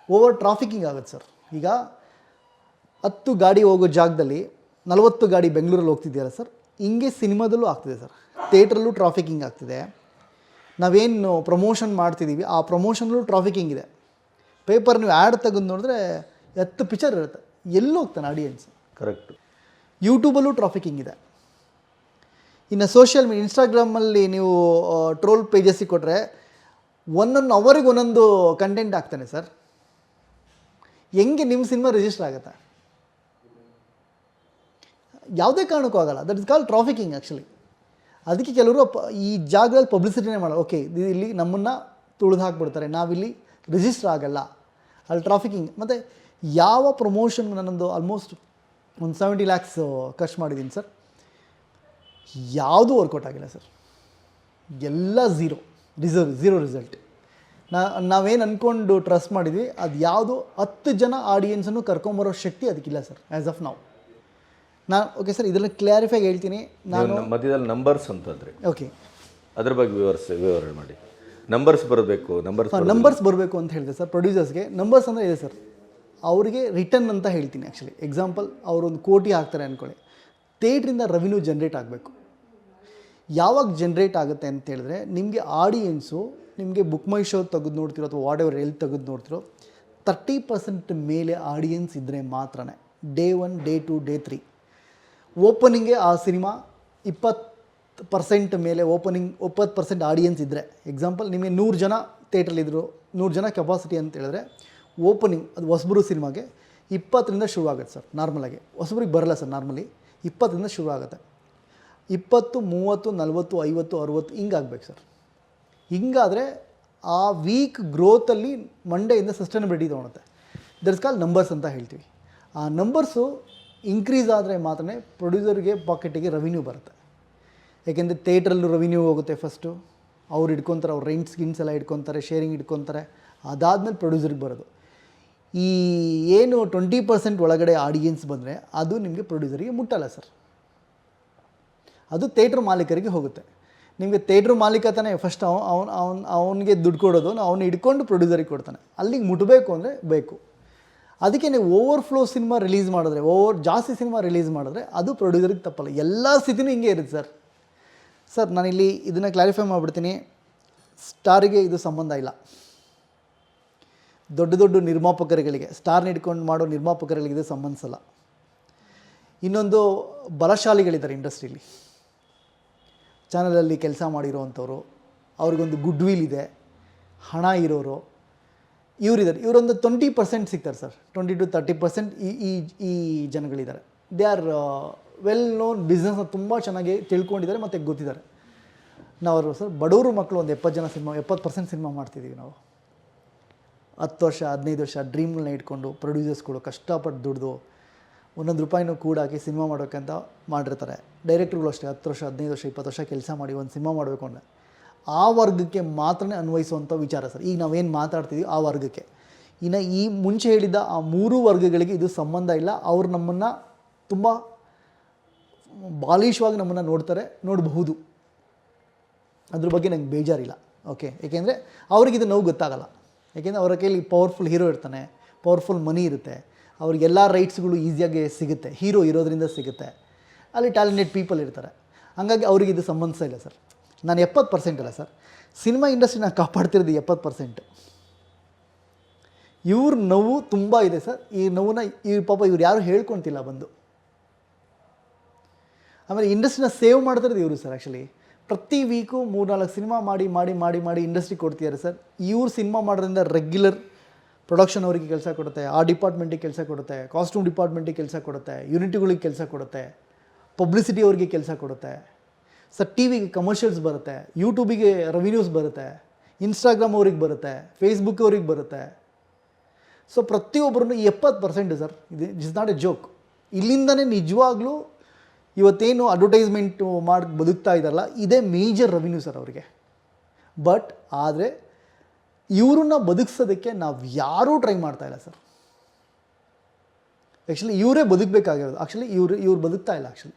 ಓವರ್ ಟ್ರಾಫಿಕಿಂಗ್ ಆಗುತ್ತೆ ಸರ್. ಈಗ ಹತ್ತು ಗಾಡಿ ಹೋಗೋ ಜಾಗದಲ್ಲಿ ನಲವತ್ತು ಗಾಡಿ ಬೆಂಗಳೂರಲ್ಲಿ ಹೋಗ್ತಿದೆಯಲ್ಲ ಸರ್ ಹಿಂಗೆ ಸಿನಿಮಾದಲ್ಲೂ ಆಗ್ತಿದೆ ಸರ್. ಥಿಯೇಟ್ರಲ್ಲೂ ಟ್ರಾಫಿಕಿಂಗ್ ಆಗ್ತಿದೆ. ನಾವೇನು ಪ್ರಮೋಷನ್ ಮಾಡ್ತಿದ್ದೀವಿ ಆ ಪ್ರಮೋಷನ್ಲೂ ಟ್ರಾಫಿಕಿಂಗ್ ಇದೆ. ಪೇಪರ್ ನೀವು ಆ್ಯಡ್ ತೆಗೆದು ನೋಡಿದ್ರೆ ಹತ್ತು ಪಿಕ್ಚರ್ ಇರುತ್ತೆ. ಎಲ್ಲೂ ಹೋಗ್ತಾನೆ ಆಡಿಯನ್ಸ್ ಕರೆಕ್ಟ್ ಯೂಟ್ಯೂಬಲ್ಲೂ ಟ್ರಾಫಿಕಿಂಗ್ ಇದೆ. ಇನ್ನು ಸೋಷಿಯಲ್ ಮೀಡಿಯಾ ಇನ್ಸ್ಟಾಗ್ರಾಮಲ್ಲಿ ನೀವು ಟ್ರೋಲ್ ಪೇಜಸ್ಸಿಗೆ ಕೊಟ್ಟರೆ ಒಂದೊಂದು ಅವರಿಗೆ ಒಂದೊಂದು ಕಂಟೆಂಟ್ ಆಗ್ತಾನೆ ಸರ್ ಹೆಂಗೆ ನಿಮ್ಮ ಸಿನಿಮಾ ರಿಜಿಸ್ಟರ್ ಆಗುತ್ತೆ? ಯಾವುದೇ ಕಾರಣಕ್ಕೂ ಆಗಲ್ಲ. That is call trafficking actually ಅದಕ್ಕೆ ಕೆಲವರು ಈ ಜಾಗದಲ್ಲಿ ಪಬ್ಲಿಸಿಟಿನೇ ಮಾಡಲ್ಲ. ಓಕೆ ಇಲ್ಲಿ ನಮ್ಮನ್ನು ತುಳಿದು ಹಾಕ್ಬಿಡ್ತಾರೆ. ನಾವಿಲ್ಲಿ ರಿಜಿಸ್ಟರ್ ಆಗಲ್ಲ. ಅಲ್ಲಿ ಟ್ರಾಫಿಕಿಂಗ್ ಮತ್ತು ಯಾವ ಪ್ರಮೋಷನ್ ನನ್ನೊಂದು ಆಲ್ಮೋಸ್ಟ್ ಒಂದು ಸೆವೆಂಟಿ ಲ್ಯಾಕ್ಸ್ ಖರ್ಚು ಮಾಡಿದ್ದೀನಿ ಸರ್ ಯಾವುದೂ ವರ್ಕೌಟ್ ಆಗಿಲ್ಲ ಸರ್. ಎಲ್ಲ ಝೀರೋ ರಿಸರ್ವ್ ಝೀರೋ ರಿಸಲ್ಟ್. ನಾ ನಾವೇನು ಅಂದ್ಕೊಂಡು ಟ್ರಸ್ಟ್ ಮಾಡಿದ್ವಿ ಅದು ಯಾವುದು ಹತ್ತು ಜನ ಆಡಿಯನ್ಸನ್ನು ಕರ್ಕೊಂಬರೋ ಶಕ್ತಿ ಅದಕ್ಕಿಲ್ಲ ಸರ್ ಆ್ಯಸ್ ಆಫ್ ನಾವು ನಾನು ಓಕೆ ಸರ್ ಇದನ್ನು ಕ್ಲಾರಿಫೈ ಹೇಳ್ತೀನಿ. ನಾನು ಮಧ್ಯದಲ್ಲಿ ನಂಬರ್ಸ್ ಅಂತಂದರೆ ಓಕೆ ಅದ್ರ ಬಗ್ಗೆ ವಿವರಿಸಿ ವಿವರಣೆ ಮಾಡಿ. ನಂಬರ್ಸ್ ಬರಬೇಕು ನಂಬರ್ಸ್ ನಂಬರ್ಸ್ ಬರಬೇಕು ಅಂತ ಹೇಳಿದೆ ಸರ್ ಪ್ರೊಡ್ಯೂಸರ್ಸ್ಗೆ ನಂಬರ್ಸ್ ಅಂದರೆ ಇದೆ ಸರ್. ಅವರಿಗೆ ರಿಟರ್ನ್ ಅಂತ ಹೇಳ್ತೀನಿ ಆ್ಯಕ್ಚುಲಿ ಎಕ್ಸಾಂಪಲ್ ಅವರೊಂದು ಕೋಟಿ ಹಾಕ್ತಾರೆ ಅಂದ್ಕೊಳ್ಳಿ ಥಿಯೇಟ್ರಿಂದ ರೆವಿನ್ಯೂ ಜನ್ರೇಟ್ ಆಗಬೇಕು. ಯಾವಾಗ ಜನ್ರೇಟ್ ಆಗುತ್ತೆ ಅಂತ ಹೇಳಿದ್ರೆ, ನಿಮಗೆ ಆಡಿಯನ್ಸು ನಿಮಗೆ ಬುಕ್ ಮೈ ಶೋ ತೆಗೆದು ನೋಡ್ತಿರೋ ಅಥವಾ ವಾಟ್ ಎವರ್ ಎಲ್ಲಿ ತೆಗೆದು ನೋಡ್ತಿರೋ ತರ್ಟಿ ಪರ್ಸೆಂಟ್ ಮೇಲೆ ಆಡಿಯನ್ಸ್ ಇದ್ದರೆ ಮಾತ್ರನೇ. Day one day two day three ಓಪನಿಂಗೇ ಆ ಸಿನಿಮಾ ಇಪ್ಪತ್ತು ಪರ್ಸೆಂಟ್ ಮೇಲೆ ಓಪನಿಂಗ್ ಇಪ್ಪತ್ತು ಪರ್ಸೆಂಟ್ ಆಡಿಯನ್ಸ್ ಇದ್ದರೆ ಎಕ್ಸಾಂಪಲ್ ನಿಮಗೆ ನೂರು ಜನ ಥಿಯೇಟ್ರಲ್ಲಿದ್ದರು ನೂರು ಜನ ಕೆಪಾಸಿಟಿ ಅಂತ ಹೇಳಿದ್ರೆ ಓಪನಿಂಗ್ ಅದು ಹೊಸಬರು ಸಿನಿಮಾಗೆ ಇಪ್ಪತ್ತರಿಂದ ಶುರು ಆಗುತ್ತೆ ಸರ್ ನಾರ್ಮಲಾಗಿ ಹೊಸಬ್ರಿಗೆ ಬರಲ್ಲ ಸರ್ ನಾರ್ಮಲಿ ಇಪ್ಪತ್ತರಿಂದ ಶುರು ಆಗುತ್ತೆ. ಇಪ್ಪತ್ತು, ಮೂವತ್ತು, ನಲವತ್ತು, ಐವತ್ತು, ಅರುವತ್ತು ಹಿಂಗಾಗಬೇಕು ಸರ್. ಹಿಂಗಾದರೆ ಆ ವೀಕ್ ಗ್ರೋತಲ್ಲಿ ಮಂಡೆಯಿಂದ ಸಸ್ಟೈನಬಿಲಿಟಿ ತೊಗೊಳುತ್ತೆ. ದಟ್ಸ್ ಕಾಲ್ ನಂಬರ್ಸ್ ಅಂತ ಹೇಳ್ತೀವಿ. ಆ ನಂಬರ್ಸು ಇನ್ಕ್ರೀಸ್ ಆದರೆ ಮಾತ್ರ ಪ್ರೊಡ್ಯೂಸರ್ಗೆ ಪಾಕೆಟಿಗೆ ರೆವಿನ್ಯೂ ಬರುತ್ತೆ. ಏಕೆಂದರೆ ಥಿಯೇಟ್ರಲ್ಲೂ ರೆವಿನ್ಯೂ ಹೋಗುತ್ತೆ ಫಸ್ಟು ಅವ್ರು ಇಟ್ಕೊತಾರೆ, ಅವ್ರು ರೆಂಟ್ಸ್ ಗಿಂಟ್ಸ್ ಎಲ್ಲ ಇಟ್ಕೊತಾರೆ ಶೇರಿಂಗ್ ಇಟ್ಕೊತಾರೆ. ಅದಾದಮೇಲೆ ಪ್ರೊಡ್ಯೂಸರ್ಗೆ ಬರೋದು. ಈ ಏನು ಟ್ವೆಂಟಿ ಪರ್ಸೆಂಟ್ ಒಳಗಡೆ ಆಡಿಯನ್ಸ್ ಬಂದರೆ ಅದು ನಿಮಗೆ ಪ್ರೊಡ್ಯೂಸರಿಗೆ ಮುಟ್ಟಲ್ಲ ಸರ್ ಅದು ಥೇಟ್ರ್ ಮಾಲೀಕರಿಗೆ ಹೋಗುತ್ತೆ. ನಿಮಗೆ ಥೇಟ್ರ್ ಮಾಲೀಕ ತಾನೇ ಫಸ್ಟ್ ಅವ, ಅವ್ನು ಅವ್ನು, ಅವನಿಗೆ ದುಡ್ಡು ಕೊಡೋದು, ಅವನು ಹಿಡ್ಕೊಂಡು ಪ್ರೊಡ್ಯೂಸರಿಗೆ ಕೊಡ್ತಾನೆ. ಅಲ್ಲಿಗೆ ಮುಟ್ಟಬೇಕು ಅಂದರೆ ಬೇಕು. ಅದಕ್ಕೆ ನೀವು ಓವರ್ ಫ್ಲೋ ಸಿನಿಮಾ ರಿಲೀಸ್ ಮಾಡಿದ್ರೆ ಓವರ್ ಜಾಸ್ತಿ ಸಿನಿಮಾ ರಿಲೀಸ್ ಮಾಡಿದ್ರೆ ಅದು ಪ್ರೊಡ್ಯೂಸರಿಗೆ ತಪ್ಪಲ್ಲ. ಎಲ್ಲ ಸ್ಥಿತಿನೂ ಹಿಂಗೆ ಇರುತ್ತೆ ಸರ್ ಸರ್ ನಾನಿಲ್ಲಿ ಇದನ್ನು ಕ್ಲಾರಿಫೈ ಮಾಡಿಬಿಡ್ತೀನಿ. ಸ್ಟಾರಿಗೆ ಇದು ಸಂಬಂಧ ಇಲ್ಲ. ದೊಡ್ಡ ದೊಡ್ಡ ನಿರ್ಮಾಪಕರುಗಳಿಗೆ ಸ್ಟಾರ್ ಹಿಡ್ಕೊಂಡು ಮಾಡೋ ನಿರ್ಮಾಪಕರುಗಳಿಗೆ ಇದು ಸಂಬಂಧಿಸಲ್ಲ. ಇನ್ನೊಂದು ಬಲಶಾಲಿಗಳಿದ್ದಾರೆ ಇಂಡಸ್ಟ್ರೀಲಿ. ಚಾನಲಲ್ಲಿ ಕೆಲಸ ಮಾಡಿರೋವಂಥವ್ರು, ಅವ್ರಿಗೊಂದು ಗುಡ್ ವಿಲ್ ಇದೆ, ಹಣ ಇರೋರು, ಇವರಿದ್ದಾರೆ. ಇವರೊಂದು ಟ್ವೆಂಟಿ ಪರ್ಸೆಂಟ್ ಸಿಗ್ತಾರೆ sir. Twenty to thirty percent ಈ ಈ ಈ ಜನಗಳಿದ್ದಾರೆ. ದೇ ಆರ್ ವೆಲ್ ನೋನ್ ಬಿಸ್ನೆಸ್ನ ತುಂಬ ಚೆನ್ನಾಗಿ ತಿಳ್ಕೊಂಡಿದ್ದಾರೆ ಮತ್ತು ಗೊತ್ತಿದ್ದಾರೆ. ನಾವು ಸರ್, ಬಡವರು ಮಕ್ಕಳು ಒಂದು ಎಪ್ಪತ್ತು ಜನ ಸಿನಿಮಾ, ಎಪ್ಪತ್ತು ಪರ್ಸೆಂಟ್ ಸಿನಿಮಾ ಮಾಡ್ತಿದ್ದೀವಿ ನಾವು. ಹತ್ತು ವರ್ಷ, ಹದಿನೈದು ವರ್ಷ ಡ್ರೀಮ್ಗಳನ್ನ ಇಟ್ಕೊಂಡು ಪ್ರೊಡ್ಯೂಸರ್ಸ್ಗಳು ಕಷ್ಟಪಟ್ಟು ದುಡ್ದು ಒಂದೊಂದು ರೂಪಾಯಿನೂ ಕೂಡ ಹಾಕಿ ಸಿನಿಮಾ ಮಾಡೋಕ್ಕಂತ ಮಾಡಿರ್ತಾರೆ. ಡೈರೆಕ್ಟ್ರುಗಳು ಅಷ್ಟೇ, ಹತ್ತು ವರ್ಷ, ಹದಿನೈದು ವರ್ಷ, ಇಪ್ಪತ್ತು ವರ್ಷ ಕೆಲಸ ಮಾಡಿ ಒಂದು ಸಿನಿಮಾ ಮಾಡಬೇಕು ಅಂದರೆ ಆ ವರ್ಗಕ್ಕೆ ಮಾತ್ರನೇ ಅನ್ವಯಿಸುವಂಥ ವಿಚಾರ ಸರ್. ಈಗ ನಾವೇನು ಮಾತಾಡ್ತಿದ್ದೀವಿ ಆ ವರ್ಗಕ್ಕೆ. ಇನ್ನು ಈ ಮುಂಚೆ ಹೇಳಿದ್ದ ಆ ಮೂರು ವರ್ಗಗಳಿಗೆ ಇದು ಸಂಬಂಧ ಇಲ್ಲ. ಅವ್ರು ನಮ್ಮನ್ನು ತುಂಬ ಬಾಲಿಷವಾಗಿ ನಮ್ಮನ್ನು ನೋಡ್ತಾರೆ, ನೋಡಬಹುದು. ಅದ್ರ ಬಗ್ಗೆ ನಂಗೆ ಬೇಜಾರಿಲ್ಲ. ಓಕೆ ಏಕೆಂದರೆ ಅವ್ರಿಗೆ ಇದು ನೋವು ಗೊತ್ತಾಗಲ್ಲ. ಏಕೆಂದರೆ ಅವರ ಕೈಲಿ ಪವರ್ಫುಲ್ ಹೀರೋ ಇರ್ತಾನೆ ಪವರ್ಫುಲ್ ಮನಿ ಇರುತ್ತೆ ಅವ್ರಿಗೆಲ್ಲ ರೈಟ್ಸ್ಗಳು ಈಸಿಯಾಗಿ ಸಿಗುತ್ತೆ ಹೀರೋ ಇರೋದ್ರಿಂದ ಸಿಗುತ್ತೆ. ಅಲ್ಲಿ ಟ್ಯಾಲೆಂಟೆಡ್ ಪೀಪಲ್ ಇರ್ತಾರೆ. ಹಾಗಾಗಿ ಅವ್ರಿಗೆ ಇದು ಸಂಬಂಧಿಸ ಇಲ್ಲ ಸರ್. ನಾನು ಎಪ್ಪತ್ತು ಪರ್ಸೆಂಟ್ ಅಲ್ಲ ಸರ್. ಸಿನಿಮಾ ಇಂಡಸ್ಟ್ರಿನ ಕಾಪಾಡ್ತಿರೋದು ಎಪ್ಪತ್ತು ಪರ್ಸೆಂಟ್ ಇವ್ರ ನೋವು ತುಂಬ ಇದೆ ಸರ್. ಈ ನೋವನ್ನ ಈ ಪಾಪ ಇವ್ರು ಯಾರು ಹೇಳ್ಕೊತಿಲ್ಲ ಬಂದು. ಆಮೇಲೆ ಇಂಡಸ್ಟ್ರಿನ ಸೇವ್ ಮಾಡ್ತಿರೋದು ಇವರು ಸರ್ ಆ್ಯಕ್ಚುಲಿ ಪ್ರತಿ ವೀಕು ಮೂರ್ನಾಲ್ಕು ಸಿನಿಮಾ ಮಾಡಿ ಮಾಡಿ ಮಾಡಿ ಮಾಡಿ ಇಂಡಸ್ಟ್ರಿ ಕೊಡ್ತಿದ್ದಾರೆ ಸರ್. ಇವ್ರು ಸಿನಿಮಾ ಮಾಡೋದ್ರಿಂದ ರೆಗ್ಯುಲರ್ ಪ್ರೊಡಕ್ಷನ್ ಅವರಿಗೆ ಕೆಲಸ ಕೊಡುತ್ತೆ, ಆ ಡಿಪಾರ್ಟ್ಮೆಂಟಿಗೆ ಕೆಲಸ ಕೊಡುತ್ತೆ ಕಾಸ್ಟ್ಯೂಮ್ ಡಿಪಾರ್ಟ್ಮೆಂಟಿಗೆ ಕೆಲಸ ಕೊಡುತ್ತೆ ಯೂನಿಟಿಗಳಿಗೆ ಕೆಲಸ ಕೊಡುತ್ತೆ ಪಬ್ಲಿಸಿಟಿ ಅವ್ರಿಗೆ ಕೆಲಸ ಕೊಡುತ್ತೆ. ಸರ್ ಟಿ ವಿಗೆ ಕಮರ್ಷಿಯಲ್ಸ್ ಬರುತ್ತೆ ಯೂಟ್ಯೂಬಿಗೆ ರೆವಿನ್ಯೂಸ್ ಬರುತ್ತೆ ಇನ್ಸ್ಟಾಗ್ರಾಮ್ ಅವ್ರಿಗೆ ಬರುತ್ತೆ ಫೇಸ್ಬುಕ್ ಅವ್ರಿಗೆ ಬರುತ್ತೆ. ಸೊ ಪ್ರತಿಯೊಬ್ಬರನ್ನು ಎಪ್ಪತ್ತು ಪರ್ಸೆಂಟ್ ಸರ್, ಇದು ಇಸ್ ನಾಟ್ ಎ ಜೋಕ್ ಇಲ್ಲಿಂದನೇ ನಿಜವಾಗ್ಲೂ ಇವತ್ತೇನು ಅಡ್ವರ್ಟೈಸ್ಮೆಂಟು ಮಾಡಿ ಬದುಕ್ತಾ ಇದ್ದಾರಲ್ಲ ಇದೇ ಮೇಜರ್ ರೆವಿನ್ಯೂ ಸರ್ ಅವರಿಗೆ. ಬಟ್ ಆದರೆ ಇವ್ರನ್ನ ಬದುಕಿಸೋದಕ್ಕೆ ನಾವು ಯಾರೂ ಟ್ರೈ ಮಾಡ್ತಾ ಇಲ್ಲ ಸರ್ ಆ್ಯಕ್ಚುಲಿ ಇವರೇ ಬದುಕಬೇಕಾಗಿರೋದು. ಆ್ಯಕ್ಚುಲಿ ಇವರು ಇವ್ರು ಬದುಕ್ತಾ ಇಲ್ಲ ಆ್ಯಕ್ಚುಲಿ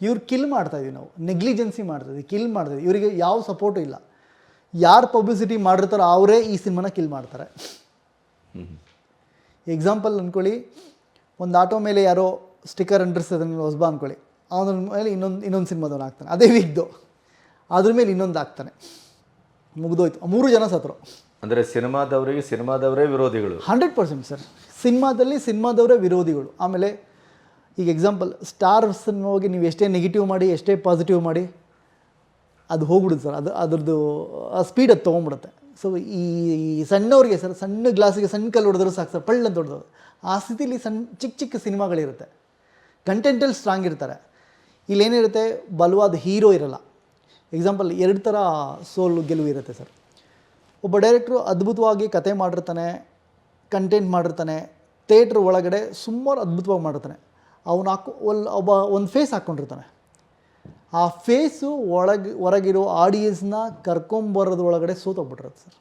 ಇವ್ರು ಕಿಲ್ ಮಾಡ್ತಾ ಇದೀವಿ ನಾವು. ನೆಗ್ಲಿಜೆನ್ಸಿ ಮಾಡ್ತಾ ಇದ್ದೀವಿ ಕಿಲ್ ಮಾಡ್ತಾ ಇದೀವಿ. ಇವರಿಗೆ ಯಾವ ಸಪೋರ್ಟು ಇಲ್ಲ. ಯಾರು ಪಬ್ಲಿಸಿಟಿ ಮಾಡಿರ್ತಾರೋ ಅವರೇ ಈ ಸಿನಿಮಾನ ಕಿಲ್ ಮಾಡ್ತಾರೆ. ಎಕ್ಸಾಂಪಲ್ ಅಂದ್ಕೊಳ್ಳಿ ಒಂದು ಆಟೋ ಮೇಲೆ ಯಾರೋ ಸ್ಟಿಕ್ಕರ್ ಅಂಟಿಸೋದನ್ನು ಹೊಸಬ ಅಂದ್ಕೊಳ್ಳಿ ಅವನ ಮೇಲೆ ಇನ್ನೊಂದು ಇನ್ನೊಂದು ಸಿನಿಮಾದವನು ಆಗ್ತಾನೆ ಅದೇ ವೀಕ್ದು ಅದ್ರ ಮೇಲೆ ಇನ್ನೊಂದು ಆಗ್ತಾನೆ ಮುಗಿದೋಯ್ತು. ಮೂರು ಜನ ಸತ್ರು. ಅಂದರೆ ಸಿನಿಮಾದವರಿಗೆ ಸಿನಿಮಾದವರೇ ವಿರೋಧಿಗಳು. ಹಂಡ್ರೆಡ್ ಪರ್ಸೆಂಟ್ ಸರ್ ಸಿನಿಮಾದಲ್ಲಿ ಸಿನಿಮಾದವರೇ ವಿರೋಧಿಗಳು. ಆಮೇಲೆ ಈಗ ಎಕ್ಸಾಂಪಲ್ ಸ್ಟಾರ್ ಹೋಗಿ ನೀವು ಎಷ್ಟೇ ನೆಗೆಟಿವ್ ಮಾಡಿ ಎಷ್ಟೇ ಪಾಸಿಟಿವ್ ಮಾಡಿ ಅದು ಹೋಗ್ಬಿಡುತ್ತೆ ಸರ್ ಅದು ಅದ್ರದ್ದು ಆ ಸ್ಪೀಡ್ ಅದು ತೊಗೊಂಬಿಡುತ್ತೆ ಸೊ ಈ ಈ ಸಣ್ಣವ್ರಿಗೆ ಸರ್ ಸಣ್ಣ ಗ್ಲಾಸಿಗೆ ಸಣ್ಣ ಕಲ್ಲು ಹೊಡೆದ್ರು ಸಾಕು ಸರ್ ಪಳ್ಳ ಅಂತ ಹೊಡೆದ್ರು ಆ ಸ್ಥಿತಿಲಿ ಸಣ್ಣ ಚಿಕ್ಕ ಚಿಕ್ಕ ಸಿನಿಮಾಗಳಿರುತ್ತೆ. ಕಂಟೆಂಟಲ್ಲಿ ಸ್ಟ್ರಾಂಗ್ ಇರ್ತಾರೆ. ಇಲ್ಲೇನಿರುತ್ತೆ ಬಲವಾದ ಹೀರೋ ಇರಲ್ಲ. ಎಕ್ಸಾಂಪಲ್ ಎರಡು ಥರ ಸೋಲು ಗೆಲುವು ಇರುತ್ತೆ ಸರ್. ಒಬ್ಬ ಡೈರೆಕ್ಟ್ರು ಅದ್ಭುತವಾಗಿ ಕತೆ ಮಾಡಿರ್ತಾನೆ ಕಂಟೆಂಟ್ ಮಾಡಿರ್ತಾನೆ ಥಿಯೇಟ್ರ್ ಒಳಗಡೆ ಸುಮಾರು ಅದ್ಭುತವಾಗಿ ಮಾಡಿರ್ತಾನೆ. ಅವನು ಹಾಕೊ, ಒಲ್, ಒಬ್ಬ, ಒಂದು ಫೇಸ್ ಹಾಕ್ಕೊಂಡಿರ್ತಾನೆ ಆ ಫೇಸು ಒಳಗೆ, ಹೊರಗಿರೋ ಆಡಿಯನ್ಸ್ನ ಕರ್ಕೊಂಬರೋದ್ರೊಳಗಡೆ ಸೋತೋಗ್ಬಿಟ್ಟಿರುತ್ತೆ ಸರ್.